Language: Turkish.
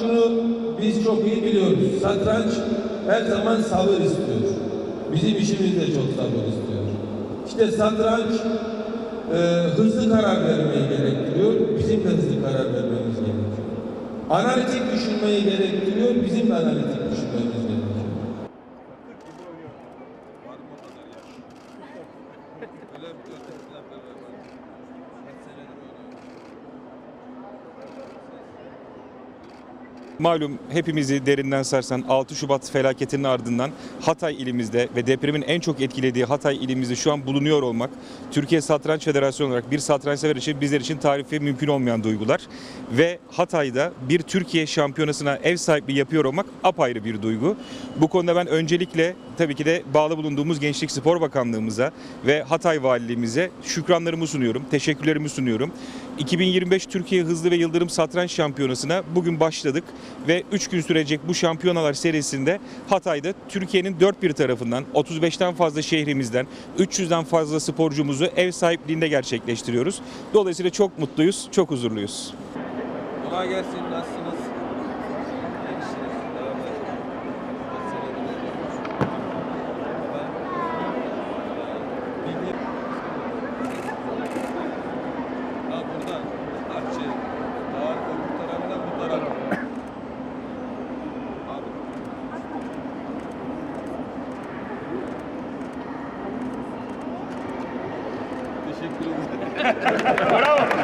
şunu biz çok iyi biliyoruz. Satranç her zaman sabır istiyor. Bizim işimiz de çok sabır istiyor. İşte satranç e, hızlı karar vermeyi gerektiriyor. Bizim de hızlı karar vermemiz gerekiyor. Analitik düşünmeyi gerektiriyor. Bizim de analitik düşünmemiz gerekiyor. Malum hepimizi derinden sarsan 6 Şubat felaketinin ardından Hatay ilimizde ve depremin en çok etkilediği Hatay ilimizde şu an bulunuyor olmak Türkiye Satranç Federasyonu olarak bir satranç sever için bizler için tarifi mümkün olmayan duygular ve Hatay'da bir Türkiye şampiyonasına ev sahipliği yapıyor olmak apayrı bir duygu. Bu konuda ben öncelikle tabii ki de bağlı bulunduğumuz Gençlik Spor Bakanlığımıza ve Hatay Valiliğimize şükranlarımı sunuyorum, teşekkürlerimi sunuyorum. 2025 Türkiye Hızlı ve Yıldırım Satranç Şampiyonası'na bugün başladık ve 3 gün sürecek bu şampiyonalar serisinde Hatay'da Türkiye'nin dört bir tarafından 35'ten fazla şehrimizden 300'den fazla sporcumuzu ev sahipliğinde gerçekleştiriyoruz. Dolayısıyla çok mutluyuz, çok huzurluyuz. Kolay gelsin. Nasılsınız? ¡Bravo!